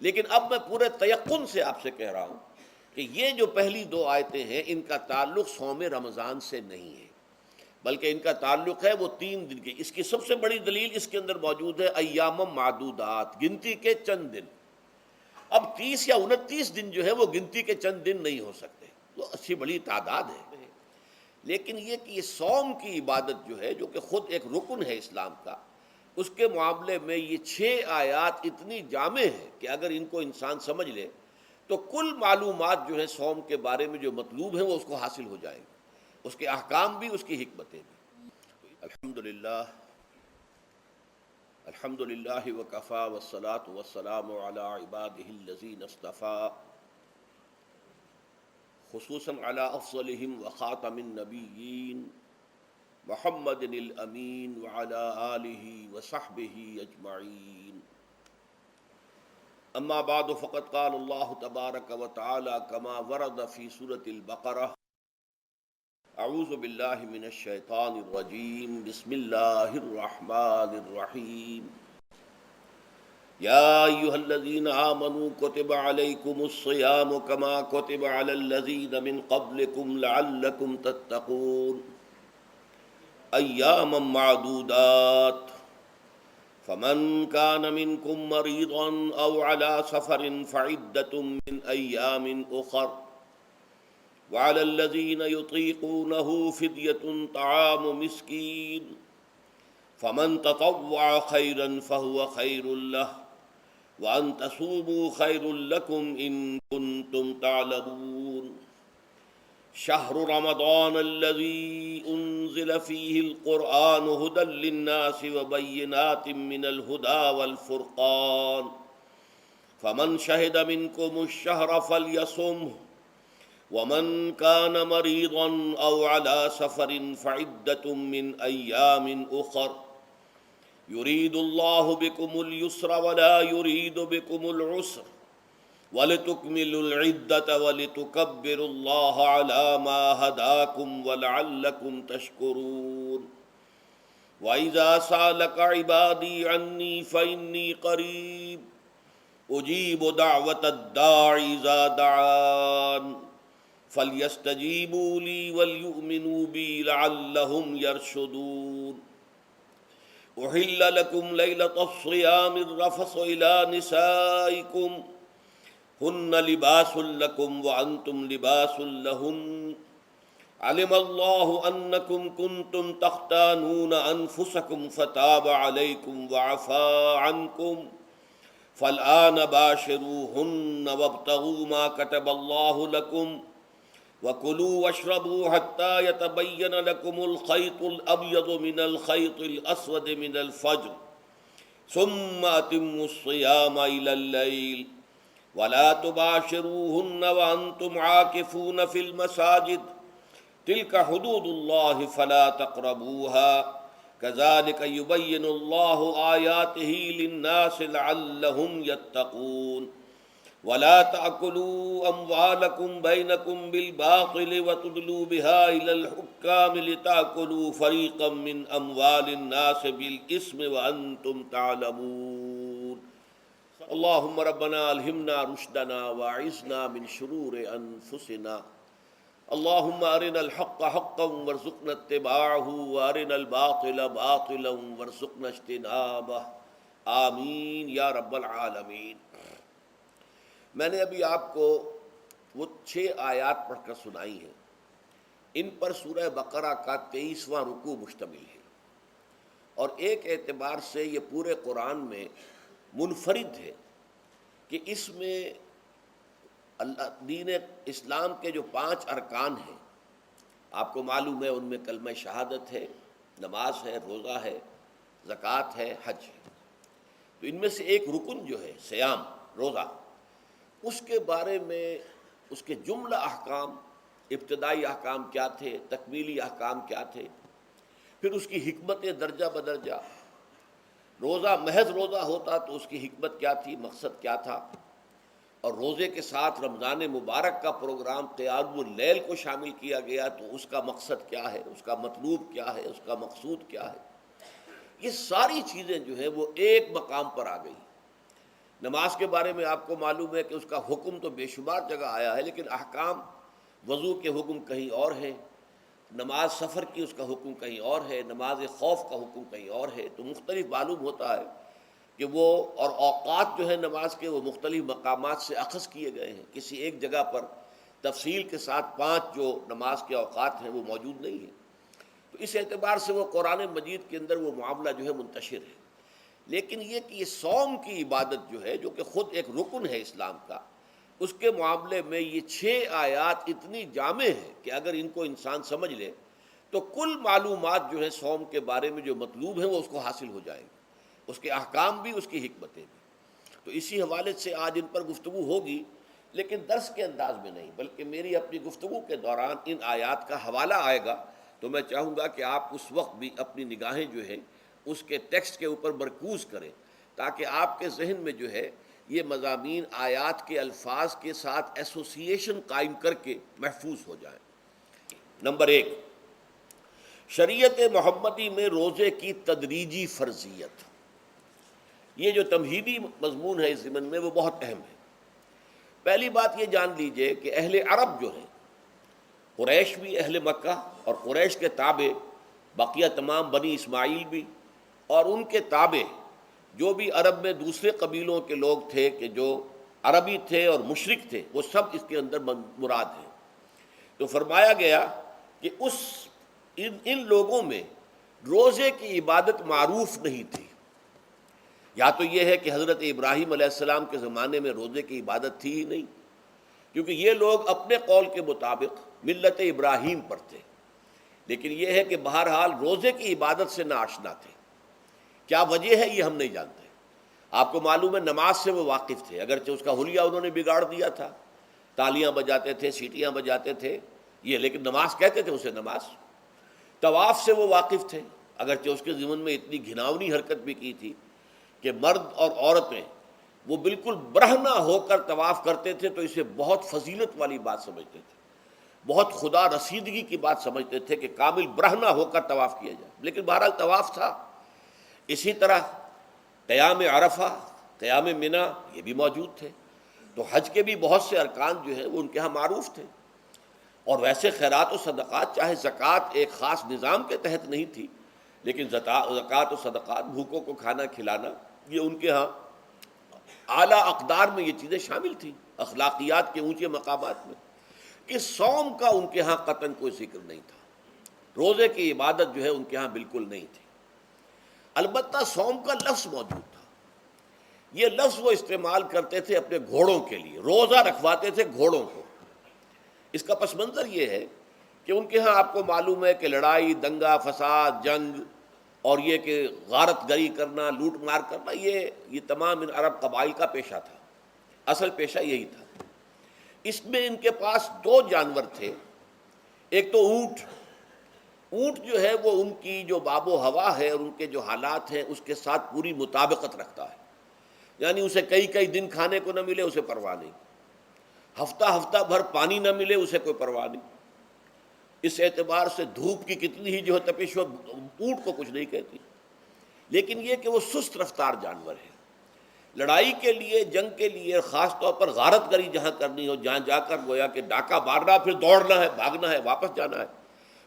لیکن اب میں پورے تیقن سے آپ سے کہہ رہا ہوں کہ یہ جو پہلی دو آیتیں ہیں، ان کا تعلق سوم رمضان سے نہیں ہے۔ بلکہ ان کا تعلق ہے وہ تین دن کی اس کی سب سے بڑی دلیل اس کے اندر موجود ہے ایام معدودات، گنتی کے چند دن۔ اب تیس یا انتیس دن جو ہے وہ گنتی کے چند دن نہیں ہو سکتے۔ وہ اچھی بڑی تعداد ہے۔ لیکن یہ کہ یہ سوم کی عبادت جو ہے، جو کہ خود ایک رکن ہے اسلام کا اس کے معاملے میں یہ چھ آیات اتنی جامع ہیں کہ اگر ان کو انسان سمجھ لے، تو کل معلومات جو ہے سوم کے بارے میں جو مطلوب ہیں وہ اس کو حاصل ہو جائیں گے۔ اس کے احکام بھی، اس کی حکمتیں بھی۔ الحمد للہ الحمد للہ وکفا وسلاۃ وسلام علی عباد الزین اصطفیٰ خصوصاً علی افضلہم وخاتم النبیین۔ محمد الامین وعلى آلہ وصحبہ اجمعین. اما بعد، فقد قال اللہ تبارک وتعالی کما ورد فی سورة البقرہ. اعوذ باللہ من الشیطان الرجیم. بسم اللہ الرحمن الرحیم. يا أيها الذين آمنوا كتب عليكم الصيام كما كتب على الذين من قبلكم لعلكم تتقون. أياما معدودات. فمن كان منكم مريضا أو على سفر فعدة من أيام أخر. وعلى الذين يطيقونه فدية طعام مسكين. فمن تطوع خيرا فهو خير له. وأن تصوموا خير لكم إن كنتم تعلمون. شهر رمضان الذي أنزل فيه القرآن هدى للناس وبينات من الهدى والفرقان. فمن شهد منكم الشهر فليصمه ومن كان مريضا أو على سفر فعدة من أيام أخر. يريد الله بكم اليسر ولا يريد بكم العسر. ولتكملوا العدة ولتكبروا الله على ما هداكم ولعلكم تشكرون. وإذا سألك عبادي عني فإني قريب أجيب دعوة الداعي إذا دعان. فليستجيبوا لي وليؤمنوا بي لعلهم يرشدون. أحل لكم ليلة الصيام الرفص إلى نسائكم. هن لباس لكم وأنتم لباس لهن. علم الله أنكم كنتم تختانون أنفسكم فتاب عليكم وعفا عنكم. فالآن باشروهن وابتغوا ما كتب الله لكم وكلوا واشربوا حتى يتبين لكم الخيط الأبيض من الخيط الأسود من الفجر. ثم أتموا الصيام إلى الليل. ولا تباشروهن وأنتم عاكفون في المساجد. تلك حدود الله فلا تقربوها. كذلك يبين الله آياته للناس لعلهم يتقون. ولا تأكلوا أموالكم بينكم بالباطل وتدلوا بها إلى الحكام لتأكلوا فريقا من أموال الناس بالإسم وأنتم تعلمون. اللهم ربنا ألهمنا رشدنا وعزنا من شرور أنفسنا اللهم أرنا الحق حقا وارزقنا اتباعه وأرنا الباطل باطلا وارزقنا اجتنابه. آمين يا رب العالمين میں نے ابھی آپ کو وہ چھ آیات پڑھ کر سنائی ہیں۔ ان پر سورہ بقرہ کا تیئیسواں رکو مشتمل ہے۔ اور ایک اعتبار سے یہ پورے قرآن میں منفرد ہے کہ اس میں اللہ دین اسلام کے جو پانچ ارکان ہیں، آپ کو معلوم ہے ان میں کلمہ شہادت ہے، نماز ہے، روزہ ہے، زکوٰۃ ہے، حج ہے۔ تو ان میں سے ایک رکن جو ہے سیام روزہ، اس کے بارے میں اس کے جملہ احکام، ابتدائی احکام کیا تھے، تکمیلی احکام کیا تھے، پھر اس کی حکمت درجہ بدرجہ روزہ محض روزہ ہوتا تو اس کی حکمت کیا تھی؟ مقصد کیا تھا؟ اور روزے کے ساتھ رمضان مبارک کا پروگرام قیام اللیل کو شامل کیا گیا تو اس کا مقصد کیا ہے؟ اس کا مطلوب کیا ہے؟ اس کا مقصود کیا ہے؟ یہ ساری چیزیں جو ہیں وہ ایک مقام پر آ گئی۔ نماز کے بارے میں آپ کو معلوم ہے کہ اس کا حکم تو بے شمار جگہ آیا ہے، لیکن احکام وضو کے حکم کہیں اور ہیں۔ نماز سفر کی اس کا حکم کہیں اور ہے، نماز خوف کا حکم کہیں اور ہے، تو مختلف معلوم ہوتا ہے کہ وہ اور اوقات جو ہے نماز کے، وہ مختلف مقامات سے اخذ کیے گئے ہیں۔ کسی ایک جگہ پر تفصیل کے ساتھ پانچ جو نماز کے اوقات ہیں وہ موجود نہیں ہیں۔ تو اس اعتبار سے وہ قرآن مجید کے اندر وہ معاملہ جو ہے منتشر ہے۔ لیکن یہ کہ یہ سوم کی عبادت جو ہے، جو کہ خود ایک رکن ہے اسلام کا اس کے معاملے میں یہ چھ آیات اتنی جامع ہیں کہ اگر ان کو انسان سمجھ لے، تو کل معلومات جو ہے سوم کے بارے میں جو مطلوب ہیں وہ اس کو حاصل ہو جائیں گے۔ اس کے احکام بھی، اس کی حکمتیں بھی۔ تو اسی حوالے سے آج ان پر گفتگو ہوگی، لیکن درس کے انداز میں نہیں، بلکہ میری اپنی گفتگو کے دوران ان آیات کا حوالہ آئے گا۔ تو میں چاہوں گا کہ آپ اس وقت بھی اپنی نگاہیں جو ہے اس کے ٹیکسٹ کے اوپر مرکوز کریں، تاکہ آپ کے ذہن میں جو ہے یہ مضامین آیات کے الفاظ کے ساتھ ایسوسیشن قائم کر کے محفوظ ہو جائیں۔ نمبر ایک، شریعت محمدی میں روزے کی تدریجی فرضیت۔ یہ جو تمہیدی مضمون ہے اس ضمن میں وہ بہت اہم ہے۔ پہلی بات یہ جان لیجیے کہ اہل عرب جو ہیں، قریش بھی اہل مکہ اور قریش کے تابع، بقیہ تمام بنی اسماعیل بھی اور ان کے تابع جو بھی عرب میں دوسرے قبیلوں کے لوگ تھے کہ جو عربی تھے اور مشرق تھے، وہ سب اس کے اندر مراد ہیں۔ تو فرمایا گیا کہ اس، ان ان لوگوں میں روزے کی عبادت معروف نہیں تھی۔ یا تو یہ ہے کہ حضرت ابراہیم علیہ السلام کے زمانے میں روزے کی عبادت تھی ہی نہیں، کیونکہ یہ لوگ اپنے قول کے مطابق ملت ابراہیم پر تھے۔ لیکن یہ ہے کہ بہرحال روزے کی عبادت سے ناشنا تھے۔ کیا وجہ ہے یہ ہم نہیں جانتے۔ آپ کو معلوم ہے نماز سے وہ واقف تھے، اگرچہ اس کا حلیہ انہوں نے بگاڑ دیا تھا۔ تالیاں بجاتے تھے، سیٹیاں بجاتے تھے، یہ لیکن نماز کہتے تھے اسے نماز۔ طواف سے وہ واقف تھے، اگرچہ اس کے ضمن میں اتنی گھناونی حرکت بھی کی تھی کہ مرد اور عورتیں وہ بالکل برہنا ہو کر طواف کرتے تھے تو اسے بہت فضیلت والی بات سمجھتے تھے۔ بہت خدا رسیدگی کی بات سمجھتے تھے کہ کامل برہنا ہو کر طواف کیا جائے۔ لیکن بہرحال طواف تھا۔ اسی طرح قیام عرفہ، قیام منا یہ بھی موجود تھے۔ تو حج کے بھی بہت سے ارکان جو ہیں وہ ان کے ہاں معروف تھے۔ اور ویسے خیرات و صدقات چاہے زکوٰۃ ایک خاص نظام کے تحت نہیں تھی، لیکن زکوٰۃ و صدقات، بھوکوں کو کھانا کھلانا، یہ ان کے ہاں اعلیٰ اقدار میں یہ چیزیں شامل تھیں اخلاقیات کے اونچے مقامات میں، کہ سوم کا ان کے ہاں قطن کوئی ذکر نہیں تھا۔ روزے کی عبادت جو ہے ان کے ہاں بالکل نہیں تھی۔ البتہ سوم کا لفظ موجود تھا۔ یہ لفظ وہ استعمال کرتے تھے اپنے گھوڑوں کے لیے، روزہ رکھواتے تھے گھوڑوں کو۔ اس کا پس منظر یہ ہے کہ ان کے ہاں آپ کو معلوم ہے کہ لڑائی، دنگا، فساد، جنگ اور یہ کہ غارت گری کرنا، لوٹ مار کرنا، یہ یہ تمام ان عرب قبائل کا پیشہ تھا۔ اصل پیشہ یہی تھا۔ اس میں ان کے پاس دو جانور تھے۔ ایک تو اونٹ اونٹ جو ہے وہ ان کی جو باب و ہوا ہے اور ان کے جو حالات ہیں اس کے ساتھ پوری مطابقت رکھتا ہے۔ یعنی اسے کئی کئی دن کھانے کو نہ ملے اسے پرواہ نہیں۔ ہفتہ ہفتہ بھر پانی نہ ملے اسے کوئی پرواہ نہیں۔ اس اعتبار سے دھوپ کی کتنی ہی جو ہے تپش وہ اونٹ کو کچھ نہیں کہتی۔ لیکن یہ کہ وہ سست رفتار جانور ہے۔ لڑائی کے لیے، جنگ کے لیے، خاص طور پر غارت گری جہاں کرنی ہو، جہاں جا کر گویا کہ ڈاکہ مارنا پھر دوڑنا ہے، بھاگنا ہے، واپس جانا ہے۔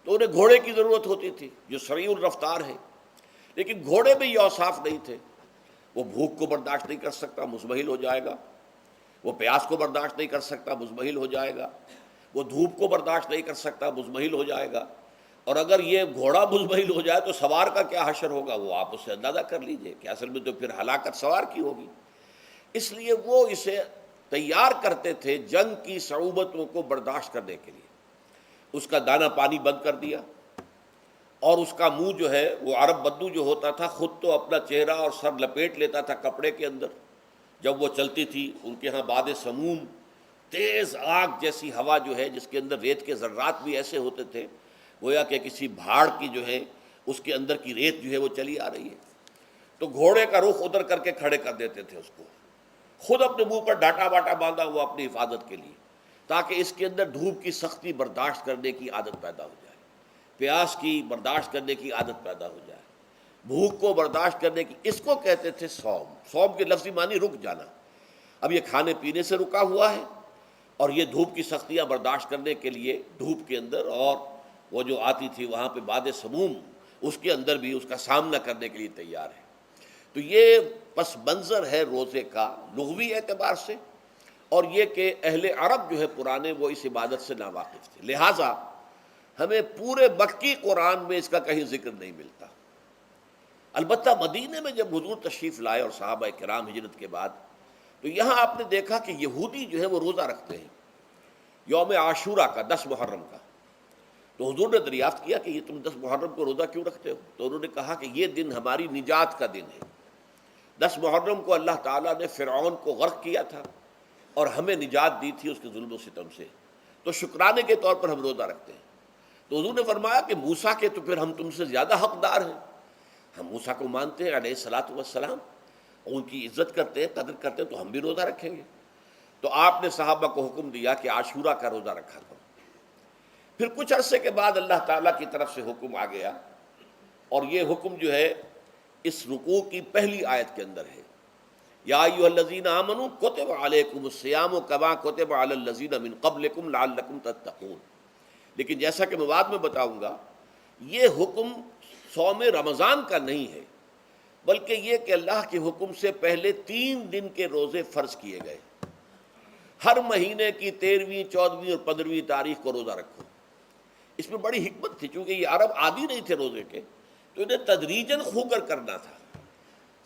تو انہیں گھوڑے کی ضرورت ہوتی تھی، جو سریع الرفتار ہے۔ لیکن گھوڑے میں یہ اوصاف نہیں تھے۔ وہ بھوک کو برداشت نہیں کر سکتا، مزمحل ہو جائے گا۔ وہ پیاس کو برداشت نہیں کر سکتا، مزمحل ہو جائے گا۔ وہ دھوپ کو برداشت نہیں کر سکتا، مزمحل ہو جائے گا۔ اور اگر یہ گھوڑا مزمحل ہو جائے تو سوار کا کیا حشر ہوگا؟ وہ آپ اس سے اندازہ کر لیجیے کہ اصل میں تو پھر ہلاکت سوار کی ہوگی۔ اس لیے وہ اسے تیار کرتے تھے جنگ کی صعوبتوں کو برداشت کرنے کے لیے۔ اس کا دانہ پانی بند کر دیا اور اس کا منہ جو ہے وہ عرب بدو جو ہوتا تھا خود تو اپنا چہرہ اور سر لپیٹ لیتا تھا کپڑے کے اندر جب وہ چلتی تھی ان کے ہاں باد سموم تیز آگ جیسی ہوا جو ہے جس کے اندر ریت کے ذرات بھی ایسے ہوتے تھے گویا کہ کسی بھاڑ کی جو ہے اس کے اندر کی ریت جو ہے وہ چلی آ رہی ہے تو گھوڑے کا رخ ادھر کر کے کھڑے کر دیتے تھے اس کو خود اپنے منہ پر ڈاٹا واٹا باندھا ہوا اپنی حفاظت کے لیے تاکہ اس کے اندر دھوپ کی سختی برداشت کرنے کی عادت پیدا ہو جائے۔ پیاس کی برداشت کرنے کی عادت پیدا ہو جائے۔ بھوک کو برداشت کرنے کی، اس کو کہتے تھے سوم سوم کے لفظی معنی رک جانا۔ اب یہ کھانے پینے سے رکا ہوا ہے اور یہ دھوپ کی سختیاں برداشت کرنے کے لیے دھوپ کے اندر اور وہ جو آتی تھی وہاں پہ باد سموم، اس کے اندر بھی اس کا سامنا کرنے کے لیے تیار ہے۔ تو یہ پس منظر ہے روزے کا لغوی اعتبار سے۔ اور یہ کہ اہل عرب جو ہے پرانے، وہ اس عبادت سے ناواقف تھے۔ لہٰذا ہمیں پورے بکی قرآن میں اس کا کہیں ذکر نہیں ملتا۔ البتہ مدینہ میں جب حضور تشریف لائے اور صحابہ کرام ہجرت کے بعد، تو یہاں آپ نے دیکھا کہ یہودی جو ہے وہ روزہ رکھتے ہیں۔ یوم عاشورہ کا، دس محرم کا۔ تو حضور نے دریافت کیا کہ یہ تم دس محرم کو روزہ کیوں رکھتے ہو؟ تو انہوں نے کہا کہ یہ دن ہماری نجات کا دن ہے۔ دس محرم کو اللہ تعالیٰ نے فرعون کو غرق کیا تھا۔ اور ہمیں نجات دی تھی اس کے ظلم و ستم سے۔ تو شکرانے کے طور پر ہم روزہ رکھتے ہیں۔ تو حضور نے فرمایا کہ موسا کے تو پھر ہم تم سے زیادہ حقدار ہیں۔ ہم موسا کو مانتے ہیں، علیہ السلاۃ والسلام، ان کی عزت کرتے ہیں، قدر کرتے ہیں، تو ہم بھی روزہ رکھیں گے۔ تو آپ نے صحابہ کو حکم دیا کہ عاشورہ کا روزہ رکھا کرو۔ پھر کچھ عرصے کے بعد اللہ تعالیٰ کی طرف سے حکم آ گیا۔ اور یہ حکم جو ہے، اس رکوع کی پہلی آیت کے اندر ہے۔ یا ایوہ الذین آمنوا کتب علیکم السیام کما کتب علی الذین من قبلکم لعلکم تتقون۔ لیکن جیسا کہ میں بعد میں بتاؤں گا، یہ حکم سوم رمضان کا نہیں ہے، بلکہ یہ کہ اللہ کے حکم سے پہلے تین دن کے روزے فرض کیے گئے۔ ہر مہینے کی تیرہویں چودہویں اور پندرہویں تاریخ کو روزہ رکھو۔ اس میں بڑی حکمت تھی، چونکہ یہ عرب عادی نہیں تھے روزے کے، تو انہیں تدریجن خو کر کرنا تھا۔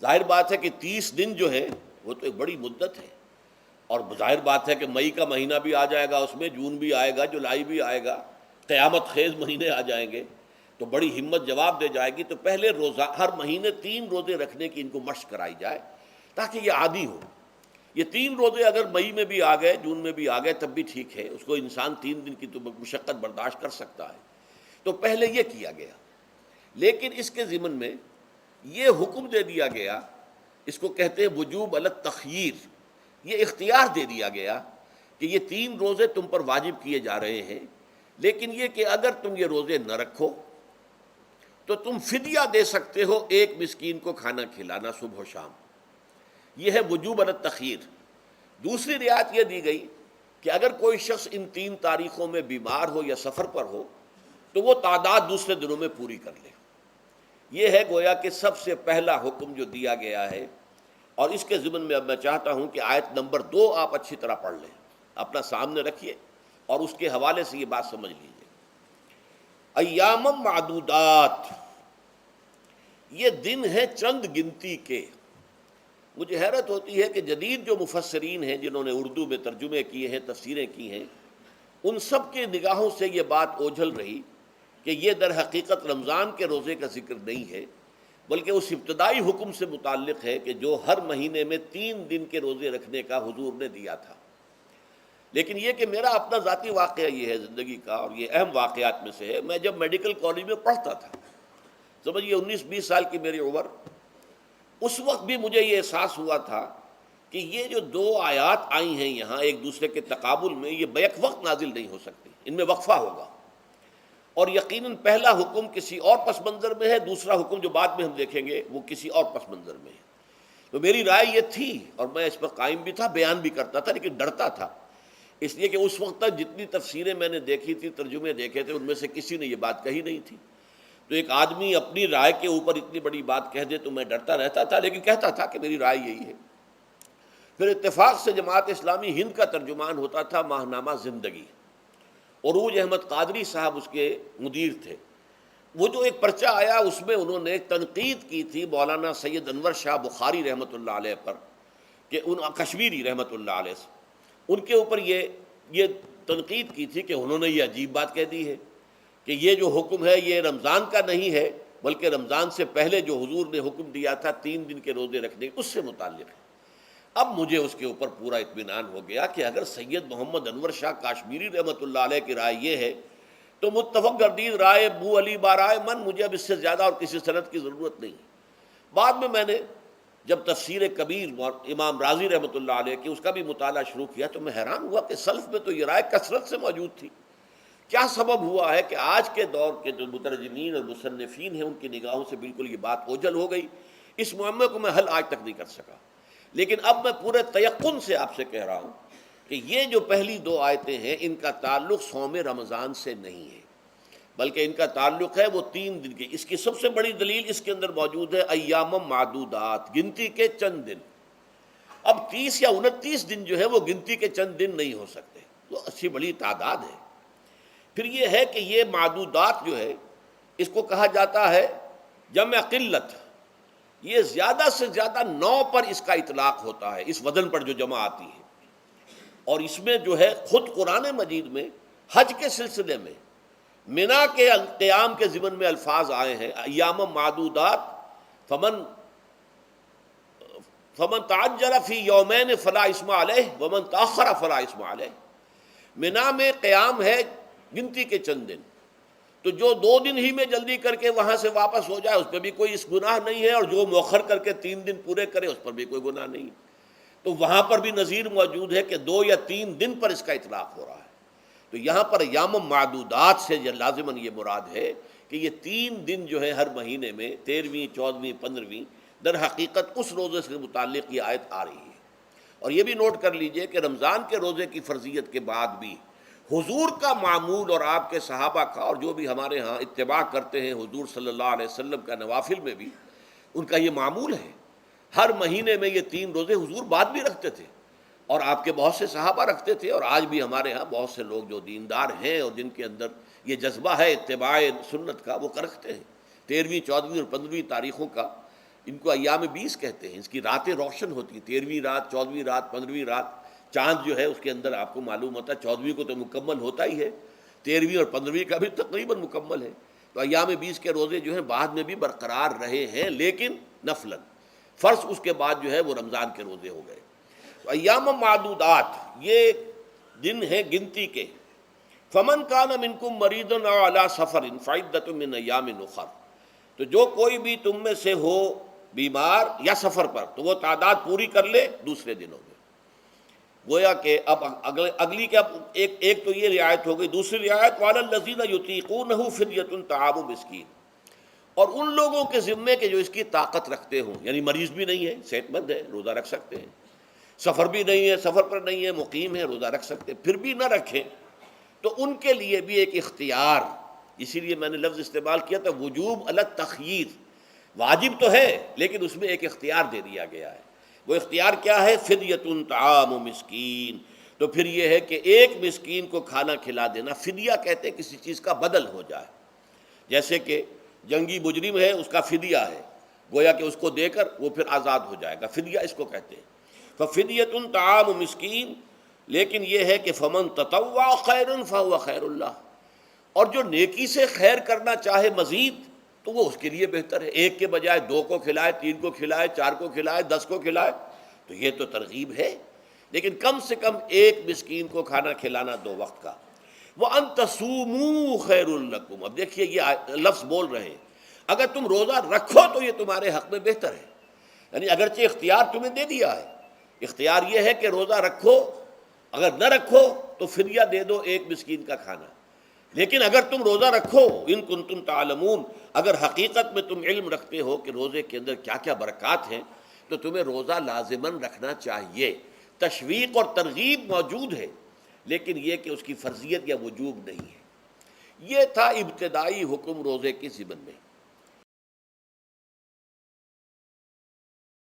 ظاہر بات ہے کہ تیس دن جو ہے وہ تو ایک بڑی مدت ہے۔ اور ظاہر بات ہے کہ مئی کا مہینہ بھی آ جائے گا، اس میں جون بھی آئے گا، جولائی بھی آئے گا، قیامت خیز مہینے آ جائیں گے۔ تو بڑی ہمت جواب دے جائے گی۔ تو پہلے روزہ، ہر مہینے تین روزے رکھنے کی ان کو مشق کرائی جائے تاکہ یہ عادی ہو۔ یہ تین روزے اگر مئی میں بھی آ گئے، جون میں بھی آ گئے، تب بھی ٹھیک ہے۔ اس کو انسان تین دن کی تو مشقت برداشت کر سکتا ہے۔ تو پہلے یہ کیا گیا۔ لیکن اس کے ضمن میں یہ حکم دے دیا گیا، اس کو کہتے ہیں وجوب الگ تخیر یہ اختیار دے دیا گیا کہ یہ تین روزے تم پر واجب کیے جا رہے ہیں، لیکن یہ کہ اگر تم یہ روزے نہ رکھو تو تم فدیہ دے سکتے ہو ایک مسکین کو کھانا کھلانا صبح و شام۔ یہ ہے وجوب الگ تخیر دوسری رعایت یہ دی گئی کہ اگر کوئی شخص ان تین تاریخوں میں بیمار ہو یا سفر پر ہو تو وہ تعداد دوسرے دنوں میں پوری کر لے۔ یہ ہے گویا کہ سب سے پہلا حکم جو دیا گیا ہے، اور اس کے ضمن میں اب میں چاہتا ہوں کہ آیت نمبر دو آپ اچھی طرح پڑھ لیں۔ اپنا سامنے رکھیے اور اس کے حوالے سے یہ بات سمجھ لیجیے ایام معدودات۔ یہ دن ہے چند گنتی کے۔ مجھے حیرت ہوتی ہے کہ جدید جو مفسرین ہیں جنہوں نے اردو میں ترجمے کیے ہیں، تفسیریں کی ہیں، ان سب کے نگاہوں سے یہ بات اوجھل رہی۔ کہ یہ در حقیقت رمضان کے روزے کا ذکر نہیں ہے، بلکہ اس ابتدائی حکم سے متعلق ہے کہ جو ہر مہینے میں تین دن کے روزے رکھنے کا حضور نے دیا تھا۔ لیکن یہ کہ میرا اپنا ذاتی واقعہ یہ ہے زندگی کا، اور یہ اہم واقعات میں سے ہے، میں جب میڈیکل کالج میں پڑھتا تھا، سمجھیے انیس بیس سال کی میری عمر، اس وقت بھی مجھے یہ احساس ہوا تھا کہ یہ جو دو آیات آئی ہیں یہاں ایک دوسرے کے تقابل میں، یہ بیک وقت نازل نہیں ہو سکتی، ان میں وقفہ ہوگا۔ اور یقیناً پہلا حکم کسی اور پس منظر میں ہے، دوسرا حکم جو بعد میں ہم دیکھیں گے، وہ کسی اور پس منظر میں ہے۔ تو میری رائے یہ تھی، اور میں اس پر قائم بھی تھا، بیان بھی کرتا تھا، لیکن ڈرتا تھا۔ اس لیے کہ اس وقت تک جتنی تفسیریں میں نے دیکھی تھی، ترجمے دیکھے تھے، ان میں سے کسی نے یہ بات کہی نہیں تھی۔ تو ایک آدمی اپنی رائے کے اوپر اتنی بڑی بات کہہ دے تو میں ڈرتا رہتا تھا، لیکن کہتا تھا کہ میری رائے یہی ہے۔ پھر اتفاق سے جماعت اسلامی ہند کا ترجمان ہوتا تھا، ماہنامہ زندگی۔ عروج احمد قادری صاحب اس کے مدیر تھے۔ وہ جو ایک پرچہ آیا، اس میں انہوں نے تنقید کی تھی مولانا سید انور شاہ بخاری رحمۃ اللہ علیہ پر، کہ ان، کشمیری رحمۃ اللہ علیہ سے۔ ان کے اوپر یہ یہ تنقید کی تھی کہ انہوں نے یہ عجیب بات کہہ دی ہے کہ یہ جو حکم ہے، یہ رمضان کا نہیں ہے، بلکہ رمضان سے پہلے جو حضور نے حکم دیا تھا، تین دن کے روزے رکھنے، اس سے متعلق۔ ہے اب مجھے اس کے اوپر پورا اطمینان ہو گیا کہ اگر سید محمد انور شاہ کاشمیری رحمۃ اللہ علیہ کی رائے یہ ہے، تو متفق گردید رائے بو علی بارائے من مجھے اب اس سے زیادہ اور کسی صنعت کی ضرورت نہیں۔ بعد میں میں نے جب تفسیر کبیر امام راضی رحمۃ اللہ علیہ کی اس کا بھی مطالعہ شروع کیا تو میں حیران ہوا کہ سلف میں تو یہ رائے کثرت سے موجود تھی۔ کیا سبب ہوا ہے کہ آج کے دور کے جو مترجمین اور مصنفین ہیں، ان کی نگاہوں سے بالکل یہ بات اوجل ہو گئی۔ اس معمے کو میں حل آج تک نہیں کر سکا۔ لیکن اب میں پورے تیقن سے آپ سے کہہ رہا ہوں کہ یہ جو پہلی دو آیتیں ہیں، ان کا تعلق سوم رمضان سے نہیں ہے۔ بلکہ ان کا تعلق ہے وہ تین دن کی اس کی سب سے بڑی دلیل اس کے اندر موجود ہے ایام معدودات، گنتی کے چند دن۔ اب تیس یا انتیس دن جو ہے وہ گنتی کے چند دن نہیں ہو سکتے۔ وہ اچھی بڑی تعداد ہے۔ پھر یہ ہے کہ یہ معدودات جو ہے، اس کو کہا جاتا ہے جمع قلت۔ یہ زیادہ سے زیادہ نو پر اس کا اطلاق ہوتا ہے، اس وزن پر جو جمع آتی ہے۔ اور اس میں جو ہے خود قرآن مجید میں، حج کے سلسلے میں منا کے قیام کے ضمن میں الفاظ آئے ہیں، ایام معدودات، فمن فمن تعجل فی یومین فلا اسما علیہ، ومن تاخر فلا اسما علیہ۔ منا میں قیام ہے گنتی کے چند دن۔ تو جو دو دن ہی میں جلدی کر کے وہاں سے واپس ہو جائے، اس پہ بھی کوئی اس گناہ نہیں ہے، اور جو مؤخر کر کے تین دن پورے کرے، اس پر بھی کوئی گناہ نہیں۔ تو وہاں پر بھی نظیر موجود ہے کہ دو یا تین دن پر اس کا اطلاق ہو رہا ہے۔ تو یہاں پر یام معدودات سے لازماً یہ مراد ہے کہ یہ تین دن جو ہے ہر مہینے میں تیرہویں چودہویں پندرہویں در حقیقت اس روزے سے متعلق یہ آیت آ رہی ہے۔ اور یہ بھی نوٹ کر لیجیے کہ رمضان کے روزے کی فرضیت کے بعد بھی حضور کا معمول اور آپ کے صحابہ کا اور جو بھی ہمارے ہاں اتباع کرتے ہیں حضور صلی اللہ علیہ وسلم کا نوافل میں بھی، ان کا یہ معمول ہے۔ ہر مہینے میں یہ تین روزے حضور بعد بھی رکھتے تھے اور آپ کے بہت سے صحابہ رکھتے تھے اور آج بھی ہمارے ہاں بہت سے لوگ جو دیندار ہیں اور جن کے اندر یہ جذبہ ہے اتباع سنت کا، وہ کر رکھتے ہیں۔ تیرہویں چودہویں اور پندرہویں تاریخوں کا ان کو ایام بیس کہتے ہیں۔ اس کی راتیں روشن ہوتی ہیں۔ تیرہویں رات چودہویں رات پندرہویں رات چاند جو ہے اس کے اندر آپ کو معلوم ہوتا ہے چودہویں کو تو مکمل ہوتا ہی ہے تیرہویں اور پندرہویں کا بھی تقریباً مکمل ہے۔ تو ایام بیس کے روزے جو ہیں بعد میں بھی برقرار رہے ہیں، لیکن نفلن فرض اس کے بعد جو ہے وہ رمضان کے روزے ہو گئے۔ تو ایام معدودات، یہ دن ہیں گنتی کے۔ فمن کا نم انکم مرید سفر فائدت من ایام نخر تو جو کوئی بھی تم میں سے ہو بیمار یا سفر پر، تو وہ تعداد پوری کر لے دوسرے دنوں میں۔ گویا کہ اب اگلے اگلی کے اب ایک ایک تو یہ رعایت ہو گئی، دوسری رعایت والا لذین یوتیقون فریت الطعام مسکین۔ اور ان لوگوں کے ذمے کے جو اس کی طاقت رکھتے ہوں یعنی مریض بھی نہیں ہے، صحت مند ہے، روزہ رکھ سکتے ہیں۔ سفر بھی نہیں ہے، سفر پر نہیں ہے، مقیم ہے، روزہ رکھ سکتے پھر بھی نہ رکھیں۔ تو ان کے لیے بھی ایک اختیار۔ اسی لیے میں نے لفظ استعمال کیا تھا، وجوب الگ تخیر واجب تو ہے، لیکن اس میں ایک اختیار دے دیا گیا ہے۔ وہ اختیار کیا ہے؟ فدیت طعام و مسکین۔ تو پھر یہ ہے کہ ایک مسکین کو کھانا کھلا دینا، فدیہ کہتے ہیں کسی چیز کا بدل ہو جائے۔ جیسے کہ جنگی مجرم ہے، اس کا فدیہ ہے۔ گویا کہ اس کو دے کر وہ پھر آزاد ہو جائے گا۔ فدیہ اس کو کہتے ہیں۔ فدیت طعام و مسکین، لیکن یہ ہے کہ فمن تطوع خیر فہو خیر اللہ۔ اور جو نیکی سے خیر کرنا چاہے مزید تو وہ اس کے لیے بہتر ہے۔ ایک کے بجائے دو کو کھلائے، تین کو کھلائے، چار کو کھلائے، دس کو کھلائے، تو یہ تو ترغیب ہے۔ لیکن کم سے کم ایک مسکین کو کھانا کھلانا دو وقت کا۔ وہ انتسوم خیر الرقم اب دیکھیے، یہ لفظ بول رہے ہیں۔ اگر تم روزہ رکھو تو یہ تمہارے حق میں بہتر ہے۔ یعنی اگرچہ اختیار تمہیں دے دیا ہے۔ اختیار یہ ہے کہ روزہ رکھو۔ اگر نہ رکھو تو فریہ دے دو ایک مسکین کا کھانا۔ لیکن اگر تم روزہ رکھو، ان کن تم تعلمون، اگر حقیقت میں تم علم رکھتے ہو کہ روزے کے اندر کیا کیا برکات ہیں، تو تمہیں روزہ لازماً رکھنا چاہیے۔ تشویق اور ترغیب موجود ہے، لیکن یہ کہ اس کی فرضیت یا وجوب نہیں ہے۔ یہ تھا ابتدائی حکم روزے کی ضمن میں۔